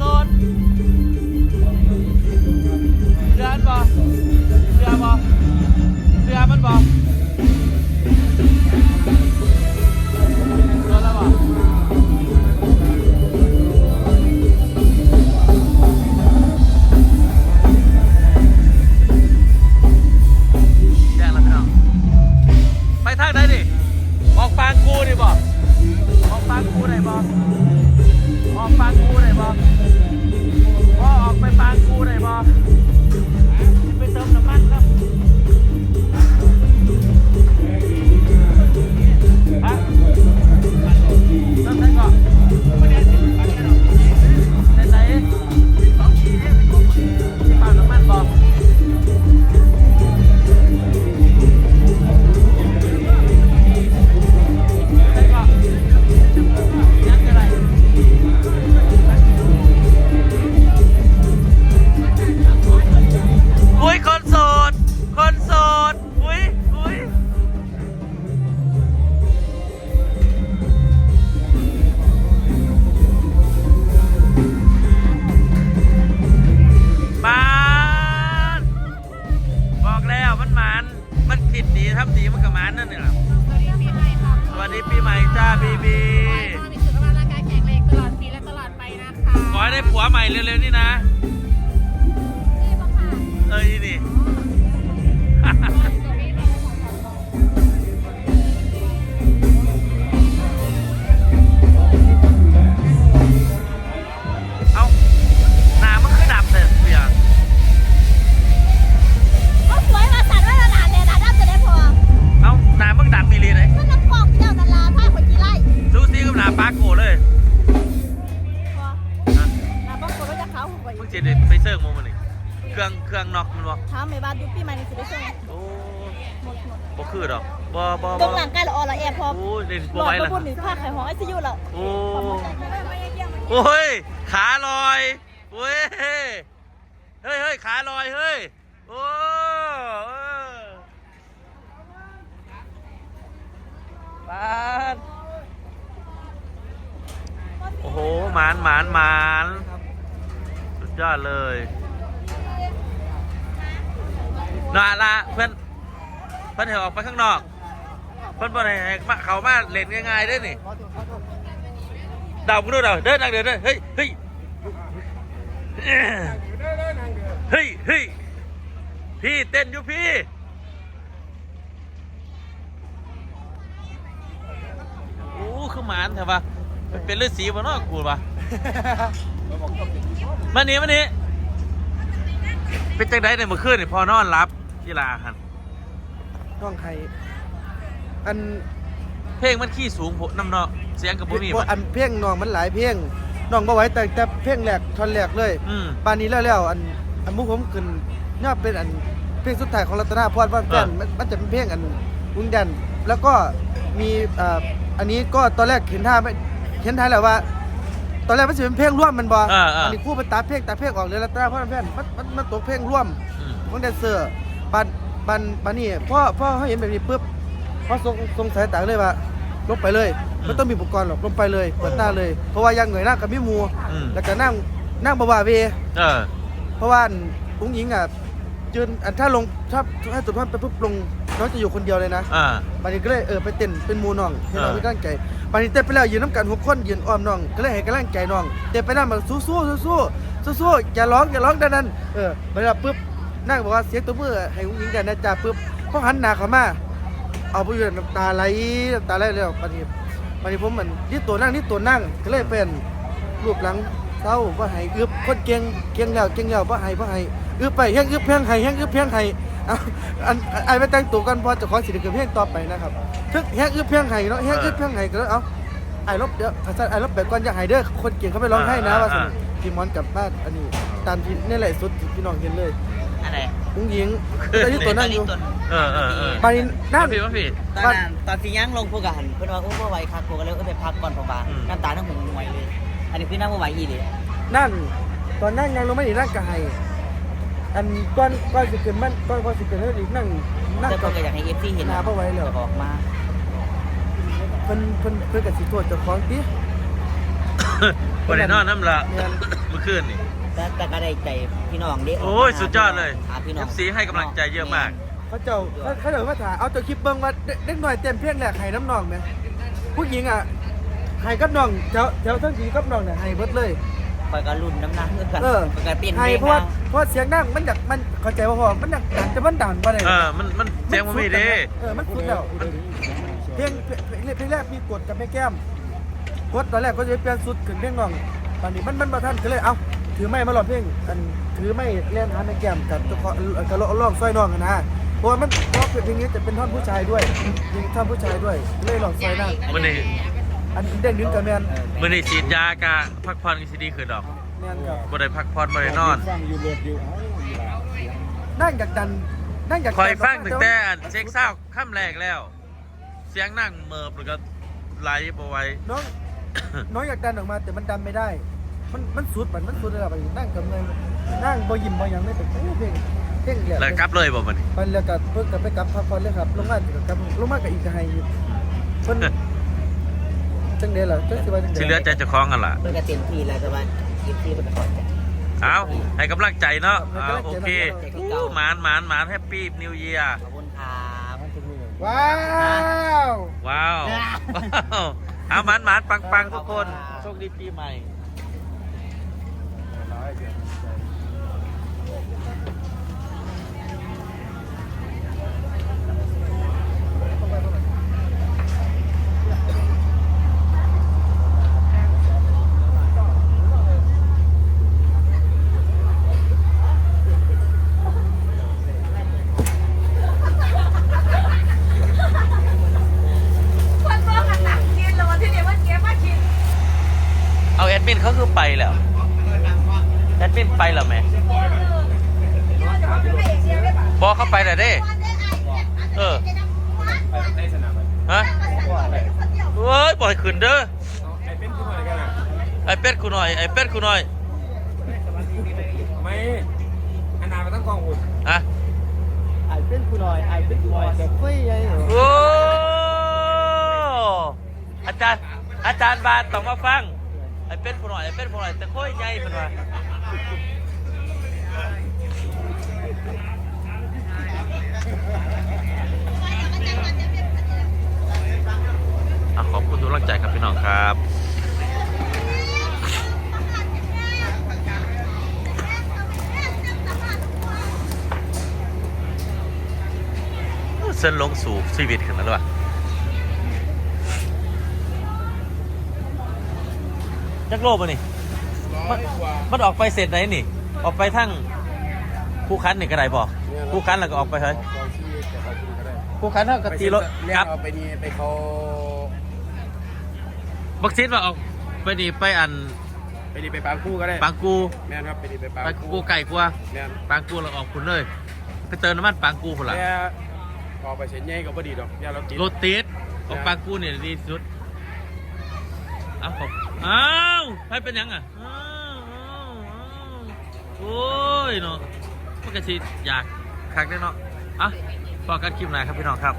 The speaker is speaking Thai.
ดือนโสดโสดเดือนบ่เดือบ่เสือมันบ่ เร็วๆนี่นะ มึงเจดไปเซิร์ฟโมมันนี่เครื่องเครื่องน็อกมันบ่เท้าไม่บ้านยุคปีใหม่นี่สิได้ส่งโอ้หมดหมดบ่คือดอกบ่บ่ตรบ่งหลังใกล้ละออละแอบพอโอ้ยเล่นหลบ่อดไหวกระละบุนหนึ่งผ้าไข่หองไอซียูละโอ้โอ้ยขาลอยเว้ยเฮ้ยเฮ้ยขาลอยเฮ้ยโอ้เออปานโอ้โหหมานหมานหมานสุด ยอดเลยน่าละเพื่อนเพื่อนให้ออกไปข้างนอก เพื่อนบ่ให้ให้มาเขามาเล่นง่ายๆได้อนี่เดากูด้วยเดาเดินนั่งเดินเดินเฮ้ยเฮ้ยเฮ้ยเฮ้ยพี่เต้นอยู่พี่โอ้คือหมานเถอะปะมันเป็นฤาษีวะเนาะกูปะ มานี่มานี่เป็นจังไดในเมื่อคืนนี่พอนอนรับกีฬาหันน้องไข่อันเพลงมันขี้สูงโพน้ำเนาะเสียงกับบ่มีบ่มันอันเพลงน้องมันหลายเพลงน้องบ่ไหวแต่แต่เพลงแรกท่อนแรกเลยอืม ปานนี้แล้วแล้วอันอันหมุผมขึ้นย่อเป็นอันเพลงสุดท้ายของรัตนาพรว่าแฟนมั นมันจะเป็นเพลงอันวุ้งดันแล้วก็มีอ่าอันนี้ก็ตอนแรกเห็นท่าไม่เห็นท่าแล้วว่า ตอนแรกมันจะเป็นเพลงร่วมมันบ่อ่าอ่า อันนี้คู่ไปตัดเพลงตัดเพลงออกเลยรัตนาพรแฟนมันมันมันตกเพลงร่วม อืม ของแดนเซอร์ปันปันปันนี่พ่อพ่อเขาเห็นแบบนี้ปุ๊บพ่อสงสงสัยต่างเลยว่าลงไปเลยไม่ต้องมีอุปกรณ์หรอกลงไปเลยเปิดหน้าเลย เพราะว่ายังเหนื่อยหน้ากับมิมูอืม แล้วก็นั่งนั่งบาวาเว เออ เพราะว่าอุ้งหญิงอะยืนอันถ้าลงถ้าถ้าสุดท้ายไปปุ๊บลง น้องจะอยู่คนเดียวเลยนะอ่าปันนี้ก็เลยเออไปเต้นเป็นหมูน้องให้น้องเออมีกำลังใจปันนี้เต้นไปแล้วยืนน้ำกันหกคนยืนอ้อมน้อง ก็เลยให้กำลังใจน้องเต้นไปนั่นมาสู้สู้สู้สู้สู้สู้อย่าร้องอย่าร้องดันนั้นเออไปแล้วปุ๊บนั่งบอกว่าเสียงตัวมือให้อุ้งยิงกันนะจ๊ะปุ๊บพอหันหน้าเข้ามาเอาไปอยู่น้ำตาไหลน้ำตาไหลแล้วปานนี้ปานนี้ผมมันนี่ตัวนั่งนี่ตัวนั่งก็เลยเป็นรูปหลังเศร้าว่าให้อึบคนเก่งเก่งแล้วเก่งแล้วว่าให้ว่าให้อึบไปแห้งอึบแห้งให้แห้งอึบแห้งให้ เอาอันไอ้ไปแต่งตัวกันพอจะขอสิเกิดเพลงต่อไปนะครับทึกแห้งอึบแห้งให้เนาะแห้งอึบแห้งให้ก็แล้วเอาไอ้ลบเดี๋ยวอาจารย์ไอ้ลบแบบก่อนอย่าให้เด้อคนเก่งเขาไปร้องให้นะว่าสิพี่มอนกลับบ้านอันนี้ตามที่นี่แหละสุดที่พี่น้องเห็นเลยอะไรอุ้งยิงแต่ที่ตัวนั่งอยู่เออเออเออไปนั่มานผิดมาผิดตอนนั้นตอนที่ย่างลงพวกกันเพื่อนว่าโอ้เมื่อไหวคักพวกก็เลยเออไปพักก่อนเพราะว่าอืมน้ำตาทั้งหูไหวเลย อันนี้คือน้ำเมื่อไหวอีเลยนั่นตอนนั่งยังลงไม่ได้นั่งกาย อันก้อนก้อนสิเกินมันก้อนก้อนสิเกินแล้วอีกนั่งนั่งแต่กัเพื่อนก็อยากให้เอฟซีเห็นหนาเพราะไว้เหรอจะออกมาเพิ่นเพิ่นเพิ่นกับสิโทษเจ้าของติบ่ได้นอนน้ำละแม่นเมื่อคืนนี่แต่แต่ก็ได้ใจพี่น้องเด้โอ้ยสุดยอดเลยหาพี่น้อง FC ให้กำลังใจเยอะมากเขาเจ้าเขาเขาเดี๋ยวมาถามเอาเจ้าคลิปเบิ้งว่าเด็กเด็กหน่อยเต็มเพลงแหลกไห้น้ำนองไหมผู้หญิงอะไห้กับน้องเจ้าเจ้าทั้งสีกับน้องเนี่ยไห้เบิดเลย คอยก็รุ่นน้ำหนักเพื่อกันเออคอยก็เต้นไห้เพลงเพราะว่านะเพราะเสียงนั่งมันอยากมันเข้าใจว่าพอมันอยากดังแต่มันดังไปเลยเออมันมันเสียงมันไม่ดีเออมันสุดแล้วเพลงเพลงเพลงแรกมีกดกับแม่แก้มกดตอนแรกก็จะเปลี่ยนสุดขึ้นเพลงน้องตอนนี้มันมันมาทันก็เลยเอ้าถือไม้มาหลอดเพลงอันถือไม้เล่นหาแม่แก้มกับตัวกับร้องซอยน้องกันนะเพราะว่ามันเพราะเพลงนี้จะเป็นท่อนผู้ชายด้วยเพลงท่อนผู้ชายด้วยเลยลองซอยนั่งมันนี่ อันเด้งดึงกับแมนมันนี่ฉีดยากะพักผ่อนก็สิดีขึ้นดอกแมนกับบ่ได้พักผ่อนบ่ได้นอนฟังอยู่รถอยู่เอ้าอีหลาเสียงนั่งอยากดันนั่งอยากคอยฟังถึงแต่อันเช็คเศร้าค่ำแรกแล้ว เสียงนั่งเมิบแล้วก็ไหลบ่ไหวน้องน้องอยากดันออกมาแต่มันดันไม่ได้ มันมันสุดมันมันสุดเลยอะไปนั่งกับเงยนั่งบ่ยิ้มบ่หยังเลยแต่เพลงเพลงเพลงเหลี่ยแล้วกลับเลยบ่มันนี่ไปแล้วก็เพิ่งกลับไปกลับพักผ่อนเลยครับลงมากับลงมากับอีกไฮอยู่เพิ่น จังเด๋ล่ะจังสิว่าจังสิเด๋เหลือใจเจ้าของกันล่ะเพื่อก็เต็มที่แล้วแต่ว่าเต็มที่มันก็ขอใจ เอาให้กำลังใจเนาะเอาโอเคอู้หมานหมานหมานแฮปปี้นิวเยียร์ขอบคุณครับมันจะมีอย่างว้าวว้าวเอาหมานหมานปังปังทุกคน โชคดีปีใหม่ ร้ายเสียงใจ คนเบิ่งกันหนักกินแล้ววันที่นี่มันเก็บมากิน เอาแอ ดมินเขาคือไปแล้วแอดมินไปแล้วไหมที่ว่าจะมาเป็นพระเอกเสียได้ป่ะบอกเขาไปแต่เด้ เออไปในสนามไปฮะเฮ้ยปล่อยขึ้นเด้อ ไอ้เป็นที่ไหนกันอะไอ้เป็ดกูหน่อย ไอ้เป็ดกูหน่อย ไม่อันนามันต้องกองหุ่นอะไอเป็นผู้น้อย ไอเป็นผู้น้อยแต่คุยใหญ่เหรอโอ้อาจารย์ อาจารย์บานต้องมาฟัง ไอ้เป็ดกูหน่อยไอ้เป็ดกูหน่อยแต่ค่อยใหญ่เป็นว่าอะขอบคุณทุกกำลังใจครับพี่น้องครับเส้นลงสู่ชีวิตขึ้นแล้วด้ว ยจักโลป่ะนี่มันมันออกไปเสร็จไหนนี่ ออกไปทั้งผู้คันนี่ก็ได้บอกผู้คันแล้วก็ออกไปเฮ้ยกองที่จะเขาคุณก็ได้ผู้คันเท่ากับตีรถเรียครักบเอาไปนี่ไปเขาบักซีดว่าออกไปนี่ไปอันไปนี่ไปปางคู่ก็ได้ปางกูแม่นครับไปนี่ไปปางไปกูไก่กว่าแม่นปางกูเราออกคุณเลยไปเติมน้ำมันปางกูคนละแต่ออกไปเฉยๆก็บ่ดีดอกอย่าเราติดรถติดออกปางกูเนี่ยดีที่สุดเอ้าผมอ้า วไปเป็นยังอะอ้าวอ้าวอ้าวโอ้ยเนาะพวกติอยากคักได้เนาะอะพอกันคลิปไหนครับพี่น้องครับ